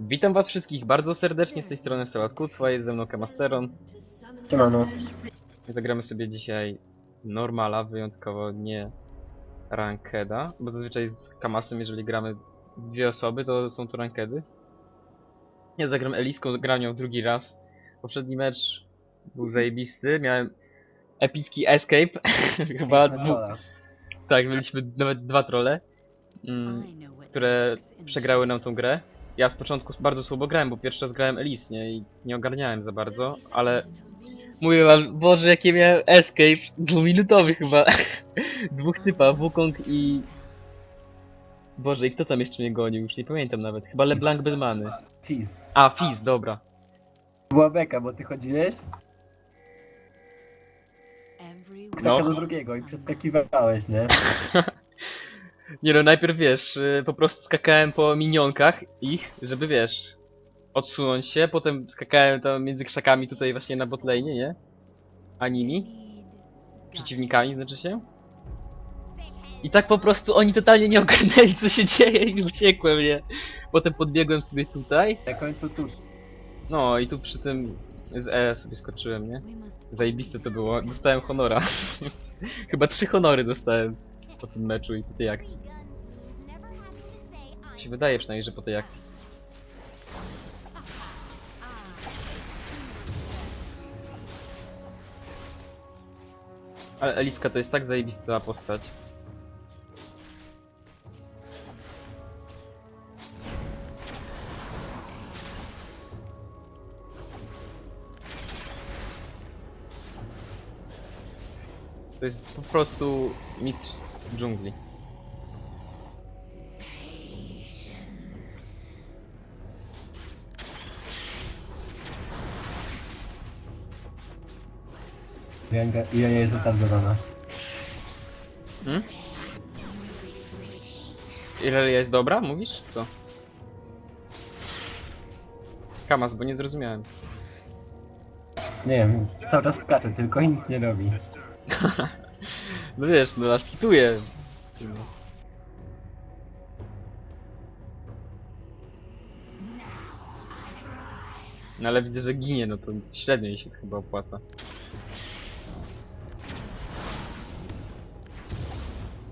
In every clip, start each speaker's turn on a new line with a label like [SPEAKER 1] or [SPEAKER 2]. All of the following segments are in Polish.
[SPEAKER 1] Witam was wszystkich bardzo serdecznie z tej strony Salatku, twoja jest ze mną Kamasteron.
[SPEAKER 2] Siemano.
[SPEAKER 1] Zagramy sobie dzisiaj normala, wyjątkowo nie rankeda, bo zazwyczaj z Kamasem, jeżeli gramy dwie osoby, to są to rankedy. Ja zagram Eliską, gram nią drugi raz. Poprzedni mecz był zajebisty, miałem epicki escape, chyba dwu, tak, mieliśmy nawet dwa trole, mm, które przegrały nam tą grę. Ja z początku bardzo słabo grałem, bo pierwszy raz grałem Elis, nie? I nie ogarniałem za bardzo, ale mówię wam, Boże, jakie miałem escape, dwuminutowy chyba. Dwóch typa, Wukong i... Boże, i kto tam jeszcze mnie gonił? Już nie pamiętam nawet. Chyba LeBlanc bez many.
[SPEAKER 2] Fizz.
[SPEAKER 1] A, Fizz, dobra.
[SPEAKER 2] Była beka, bo ty chodziłeś krzaka
[SPEAKER 1] No.
[SPEAKER 2] do drugiego i przeskakiwałeś, nie?
[SPEAKER 1] Nie no, najpierw wiesz, y, po prostu skakałem po minionkach ich, żeby wiesz, odsunąć się, potem skakałem tam między krzakami tutaj właśnie na botlane, nie? A nimi, przeciwnikami znaczy się. I tak po prostu oni totalnie nie ogarnęli co się dzieje i uciekłem, nie? Potem podbiegłem sobie tutaj,
[SPEAKER 2] Na końcu tu.
[SPEAKER 1] no i tu przy tym z E sobie skoczyłem, nie? Zajebiste to było, dostałem honora. Chyba trzy honory dostałem po tym meczu i po tej akcji. Mi się wydaje przynajmniej, że po tej akcji. Ale Eliska to jest tak zajebista postać. To jest po prostu mistrz dżungli.
[SPEAKER 2] Ile ile jest ta zadana?
[SPEAKER 1] Hmm? Ile jest dobra, mówisz, czy co? Kamas, bo nie zrozumiałem.
[SPEAKER 2] Nie wiem, cały czas skacze, tylko nic nie robi.
[SPEAKER 1] No wiesz, no aż sumie. No ale widzę, że ginie, no to średnio jej się to chyba opłaca.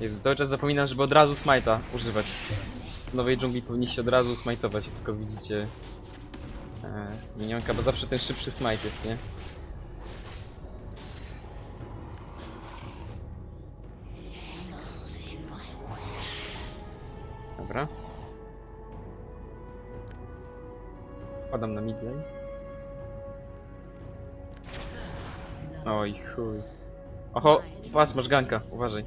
[SPEAKER 1] Jezu, cały czas zapominam, żeby od razu smajta używać. W nowej dżungli powinniście od razu smajtować, jak tylko widzicie e, minionka, bo zawsze ten szybszy smite jest, nie? Chuj. Oho, patrz, masz ganka, uważaj.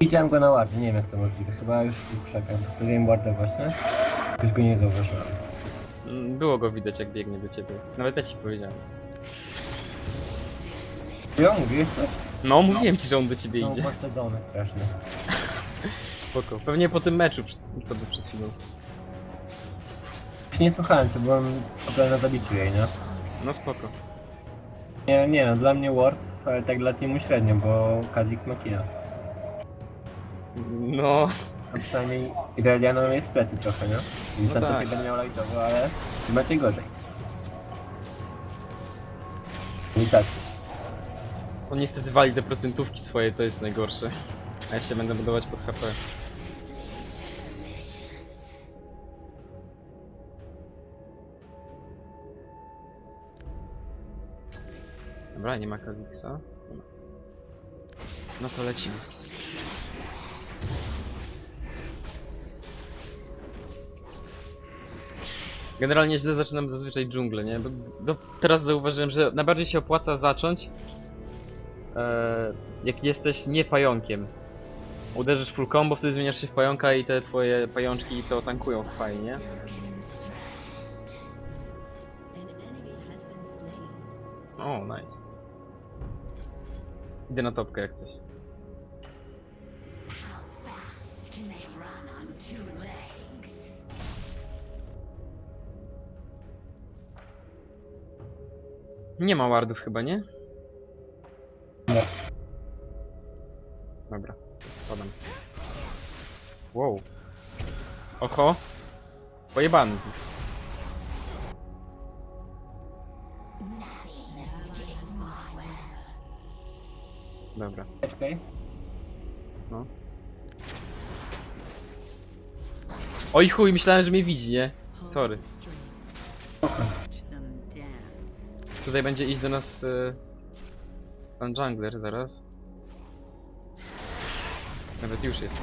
[SPEAKER 2] Widziałem go na ładnie, nie wiem jak to możliwe. Chyba już czekam. Zrobiłem wartę właśnie. Już go nie zauważyłem.
[SPEAKER 1] Mm, Było go widać jak biegnie do ciebie. Nawet ja ci powiedziałem.
[SPEAKER 2] Jo, mówiłeś coś?
[SPEAKER 1] No, mówiłem ci, że on do ciebie
[SPEAKER 2] Są
[SPEAKER 1] idzie.
[SPEAKER 2] pośledzone strasznie.
[SPEAKER 1] Spoko. Pewnie po tym meczu, przy- co by przed chwilą.
[SPEAKER 2] Już nie słuchałem cię, byłem skupiony na zabiciu jej, nie?
[SPEAKER 1] No spoko.
[SPEAKER 2] Nie, nie no, dla mnie Warf, ale tak dla teamu średnio, bo Kha'Zix ma killa.
[SPEAKER 1] No,
[SPEAKER 2] A przynajmniej Irelianą jest plecy trochę, nie? Więc
[SPEAKER 1] No
[SPEAKER 2] no
[SPEAKER 1] tak.
[SPEAKER 2] będę miał lightowo, ale macie gorzej. Niestety.
[SPEAKER 1] On niestety wali te procentówki swoje, to jest najgorsze. A ja się będę budować pod HP. Dobra, nie ma ma. No to lecimy. Generalnie źle zaczynam zazwyczaj dżunglę, nie? Bo do, teraz zauważyłem, że najbardziej się opłaca zacząć e, jak jesteś nie pająkiem. Uderzysz full combo, wtedy zmieniasz się w pająka i te twoje pajączki to tankują fajnie. O, nice. Idę na topkę jak coś. Nie ma wardów chyba? Nie. Dobra, podam. Wow. Oho. Pojebany. Dobra.
[SPEAKER 2] Czekaj.
[SPEAKER 1] Oj chuj, myślałem, że mnie widzi, nie? Sorry. Tutaj będzie iść do nas y, pan jungler zaraz. Nawet już jest.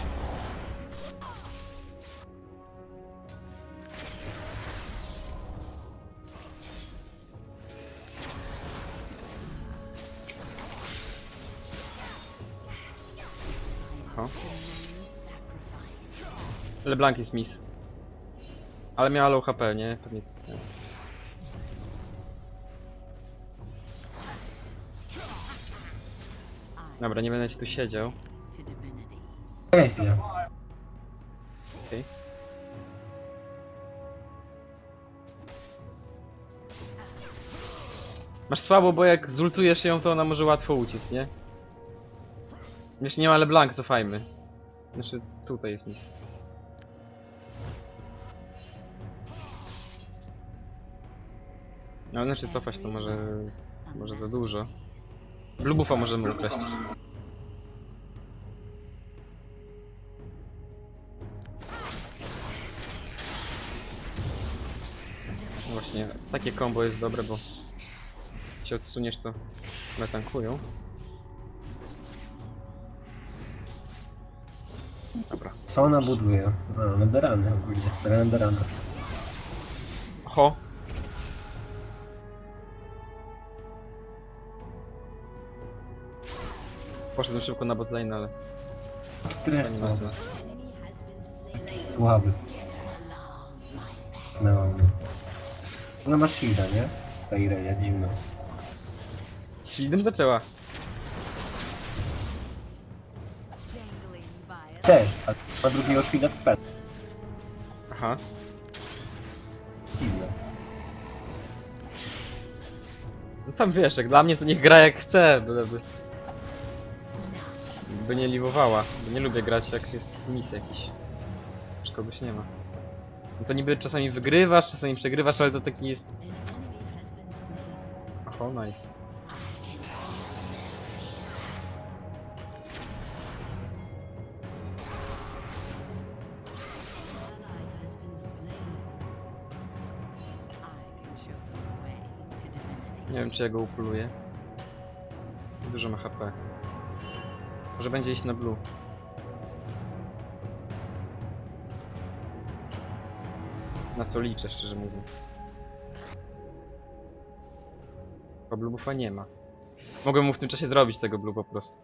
[SPEAKER 1] Aha. LeBlanc jest miss. Ale miała low HP, nie? Pewnie co. Dobra, nie będę ci tu siedział.
[SPEAKER 2] Czekaj.
[SPEAKER 1] Okej. Masz słabo, bo jak zultujesz ją, to ona może łatwo uciec, nie? Wiesz, nie ma LeBlanc, cofajmy. Znaczy, tutaj jest mis. No, znaczy cofać to może... Może za dużo. buffa możemy ukraść. Właśnie, takie combo jest dobre, bo się odsuniesz to one tankują. Dobra.
[SPEAKER 2] Co ona buduje? A, Neberany ogólnie. Stare Neberany.
[SPEAKER 1] Oho! Poszedłem szybko na botlane, ale to nie ma
[SPEAKER 2] słaby?
[SPEAKER 1] sensu.
[SPEAKER 2] Słaby. No. Ona ma shielda, nie? Ta Irelia, dziwna.
[SPEAKER 1] Shieldem zaczęła.
[SPEAKER 3] Dangling by a
[SPEAKER 2] Też, a ma drugiego shielda w spell.
[SPEAKER 1] Aha.
[SPEAKER 2] Dziwne.
[SPEAKER 1] No tam wiesz, jak dla mnie to niech gra jak chce, byleby. By nie liwowała. Bo nie lubię grać jak jest mis jakiś. Czy kogoś nie ma. No to niby czasami wygrywasz, czasami przegrywasz, ale to taki jest... Oho, nice. Nie wiem czy ja go upuluję. Dużo ma HP. Może będzie iść na blue. Na co liczę, szczerze mówiąc. Bo blue buffa nie ma. Mogłem mu w tym czasie zrobić tego blue po prostu.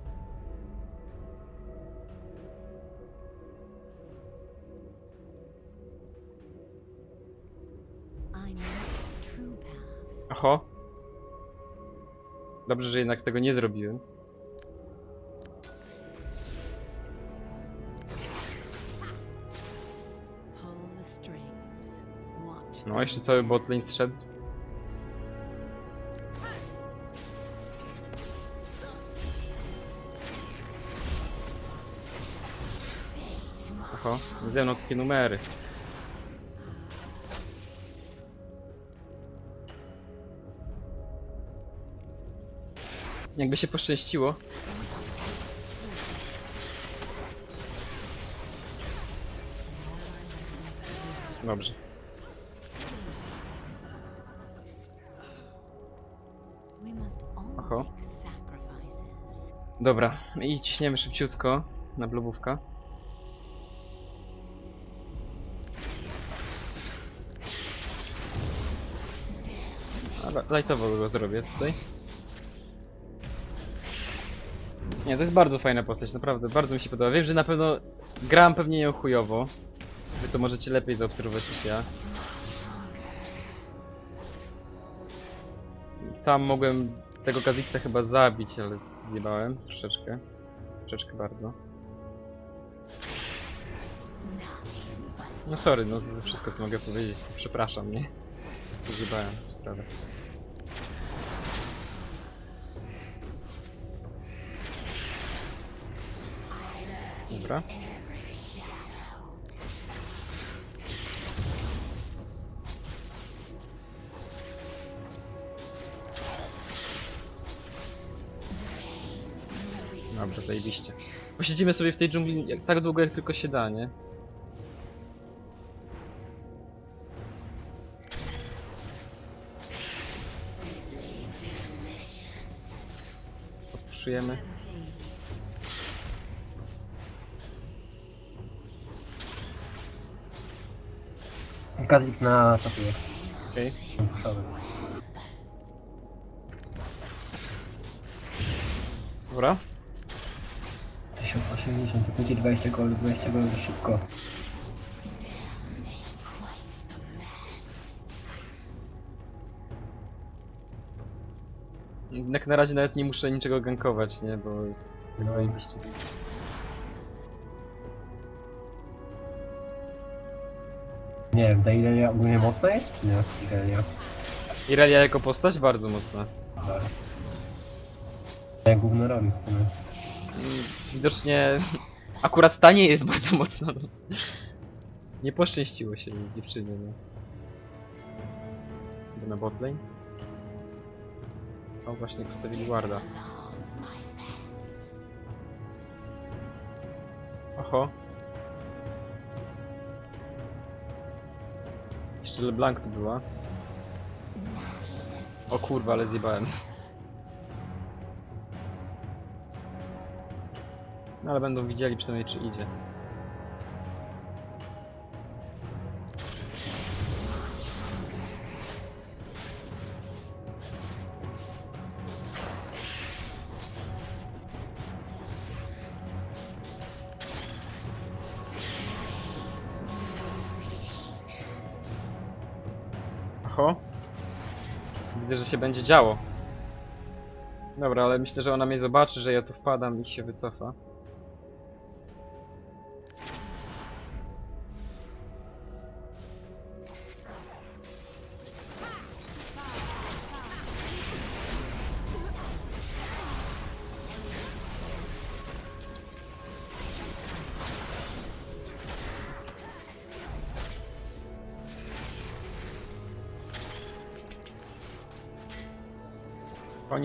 [SPEAKER 1] Oho. Dobrze, że jednak tego nie zrobiłem. No, jeszcze cały botlane zszedł. Oho, ze mną takie numery. Jakby się poszczęściło. Dobrze. Dobra, i ciśniemy szybciutko na blubówka. Ale lightowo go zrobię tutaj. Nie, to jest bardzo fajna postać, naprawdę, bardzo mi się podoba. Wiem, że na pewno gram pewnie ją chujowo. Wy to możecie lepiej zaobserwować niż ja. Tam mogłem tego Kazixa chyba zabić, ale Zjebałem troszeczkę. Troszeczkę bardzo. No sorry, no to wszystko co mogę powiedzieć, to przepraszam, nie? Zjebałem sprawę. Dobra. Dobra, zajebiście. Posiedzimy sobie w tej dżungli jak, tak długo jak tylko się da, nie? Podpuszujemy.
[SPEAKER 2] Kazix na topie.
[SPEAKER 1] Okej. Dobra.
[SPEAKER 2] 1080, to będzie 20 gol, 20 gol szybko.
[SPEAKER 1] Jak na razie nawet nie muszę niczego gankować, nie? Bo jest
[SPEAKER 2] No.
[SPEAKER 1] zajebiście.
[SPEAKER 2] Nie wiem, ta Irelia ogólnie mocna jest, czy nie? Irelia.
[SPEAKER 1] Irelia jako postać bardzo mocna.
[SPEAKER 2] Dobra. Jak gówno robi w sumie.
[SPEAKER 1] Widocznie akurat ta nie jest bardzo mocna. No. Nie poszczęściło się dziewczynie, no. Idę na botlane. O, właśnie postawili warda. Oho. Jeszcze LeBlanc tu była. O kurwa, ale zjebałem. No ale będą widzieli przynajmniej czy idzie. Że się będzie działo. Dobra, ale myślę, że ona mnie zobaczy, że ja tu wpadam i się wycofa.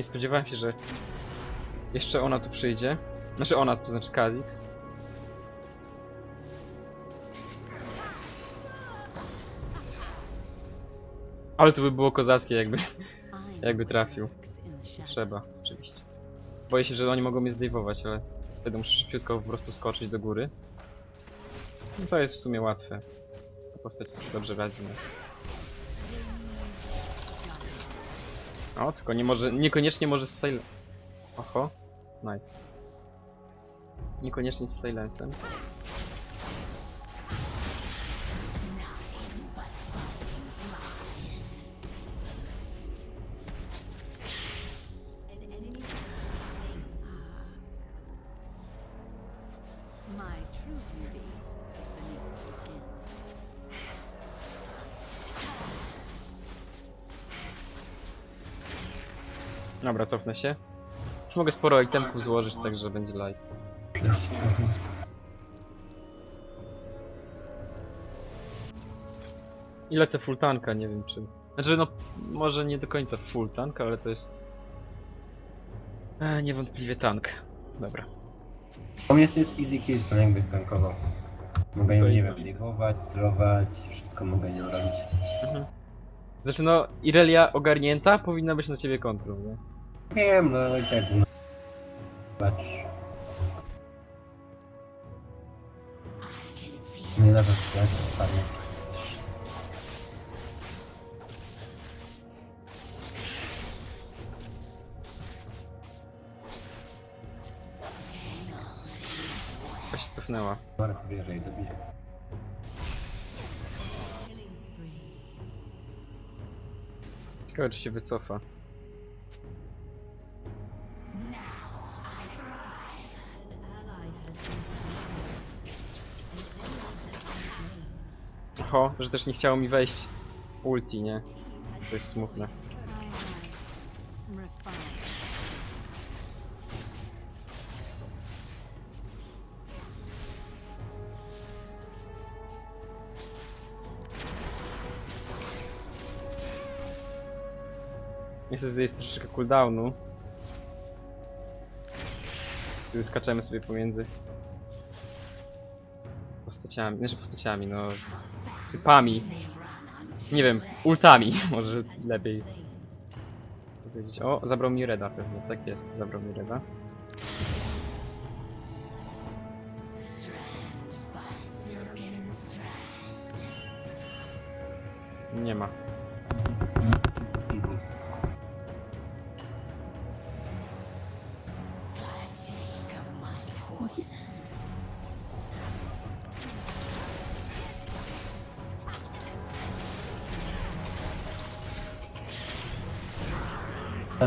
[SPEAKER 1] Nie spodziewałem się, że jeszcze ona tu przyjdzie. Znaczy ona, to znaczy Kha'Zix. Ale to by było kozackie, jakby, jakby trafił.
[SPEAKER 3] the
[SPEAKER 1] Co trzeba, oczywiście. Boję się, że oni mogą mnie zdejwować, ale wtedy muszę szybciutko po prostu skoczyć do góry. No to jest w sumie łatwe. Ta postać sobie dobrze radzi. No. Tylko nie może, niekoniecznie może z Sil... Oho, nice. Niekoniecznie z Silencem.
[SPEAKER 3] My true beauty
[SPEAKER 1] Dobra, cofnę się. Już mogę sporo itemków złożyć, także będzie light. I lecę full tanka, nie wiem czy... Znaczy no, może nie do końca full tank, ale to jest... E, niewątpliwie tank. Dobra.
[SPEAKER 2] U mnie jest easy kills, no jakby skankował. Mogę
[SPEAKER 1] To
[SPEAKER 2] ją,
[SPEAKER 1] i-
[SPEAKER 2] nie wiem, ligować, zrować, wszystko mogę nią robić.
[SPEAKER 1] Mhm. Znaczy no, Irelia ogarnięta powinna być na ciebie kontrol, nie?
[SPEAKER 2] Wiem, no i tak, no. Patrz. Nie nawet jak spadnie.
[SPEAKER 1] Chyba się cofnęła.
[SPEAKER 2] Dobra, to i zabiję.
[SPEAKER 1] Ciekawe czy się wycofa. echo, że też nie chciało mi wejść ulti, nie? To jest smutne. Niestety jest troszeczkę cooldownu. Kiedy skaczemy sobie pomiędzy postaciami, znaczy postaciami, no typami. Nie wiem, ultami może lepiej powiedzieć. O, zabrał mi Reda pewnie, tak jest, zabrał mi Reda. Nie ma.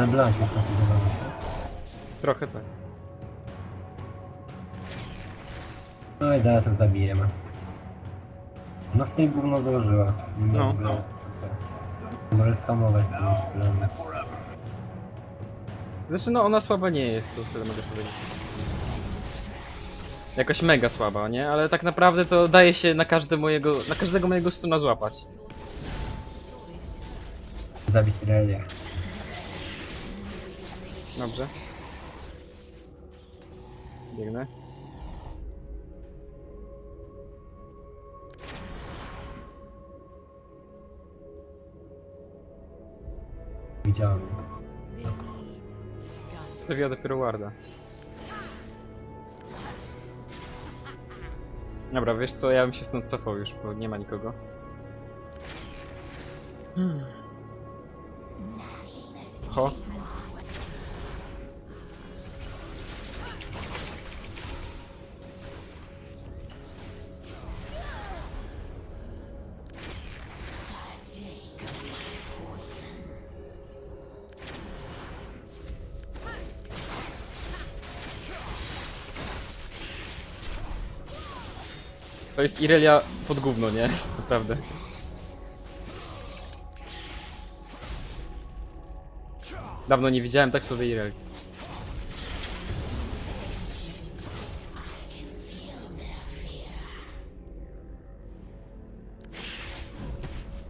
[SPEAKER 2] Ale blank jest napizowany.
[SPEAKER 1] Trochę tak.
[SPEAKER 2] No i teraz ją zabijemy. No z tej gówno założyła. Nie
[SPEAKER 1] No.
[SPEAKER 2] ogóle- Może skamować tym sklepem.
[SPEAKER 1] Znaczy no ona słaba nie jest, to tyle mogę powiedzieć. Jakoś mega słaba, nie? Ale tak naprawdę to daje się na każde mojego, na każdego mojego stuna złapać.
[SPEAKER 2] Zabić Irelia.
[SPEAKER 1] Dobrze. Biegnę.
[SPEAKER 2] Widziałem.
[SPEAKER 1] Wstawiła dopiero warda. Dobra, wiesz co, ja bym się stąd cofał już, bo nie ma nikogo. Hmm. Ho. To jest Irelia pod gówno, nie? Naprawdę. Dawno nie widziałem tak słabej Ireli.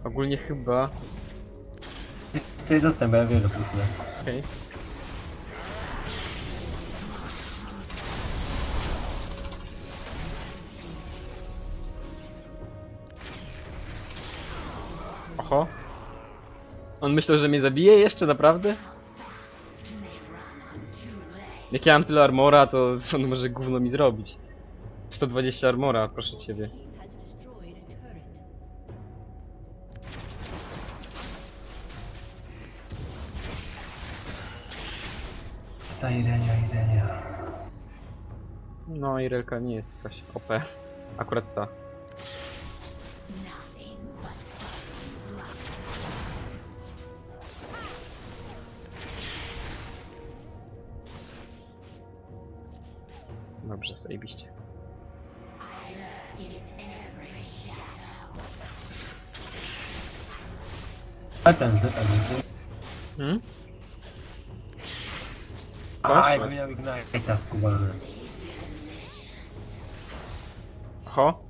[SPEAKER 1] Ogólnie chyba...
[SPEAKER 2] Tutaj zostań, bo ja wiem, że pójdę.
[SPEAKER 1] Okej. Oho. On myślał, że mnie zabije jeszcze, naprawdę? Jak ja mam tyle armora, to on może gówno mi zrobić. 120 armora, proszę ciebie.
[SPEAKER 2] Ta Irelia, Irelia.
[SPEAKER 1] No, Irelka nie jest jakaś OP. Akurat ta. Zajebiście.
[SPEAKER 2] A ten Z, a Z.
[SPEAKER 1] Hmm? Coś?
[SPEAKER 2] Aj, miał Ignite'a skubany.
[SPEAKER 1] Oho.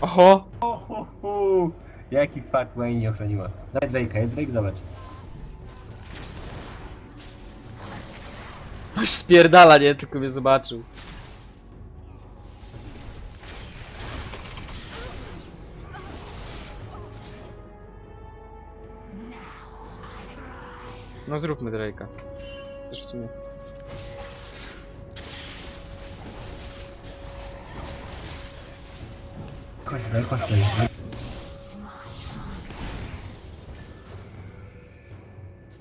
[SPEAKER 1] Oho!
[SPEAKER 2] Uhuhu. Jaki fart Wayne nie ochroniła. Daj Drake'a, jest Drake, zobacz.
[SPEAKER 1] Już spierdala, nie? Tylko mnie zobaczył. No zróbmy Drake'a. Też w sumie.
[SPEAKER 2] Chodź Drake.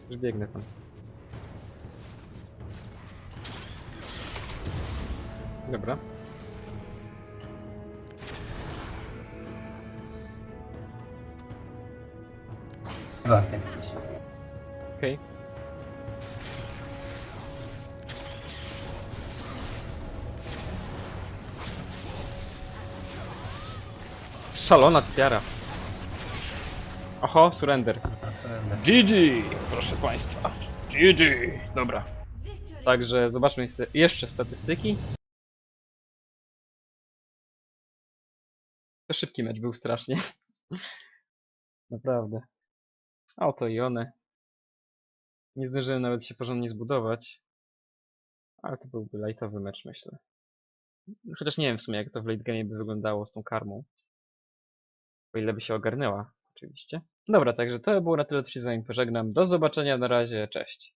[SPEAKER 1] Już biegnę tam. Dobra.
[SPEAKER 2] Warto jakiś.
[SPEAKER 1] Okej. Szalona typiara. Oho, surrender. GG, proszę państwa. GG. Dobra. Także zobaczmy jeszcze statystyki. To szybki mecz był strasznie. Naprawdę. A oto i one. Nie zdążyłem nawet się porządnie zbudować. Ale to byłby lightowy mecz, myślę. Chociaż nie wiem w sumie, jak to w late game by wyglądało z tą karmą. O ile by się ogarnęła, oczywiście. Dobra, także to było na tyle, co się z wami pożegnam. Do zobaczenia, na razie, cześć.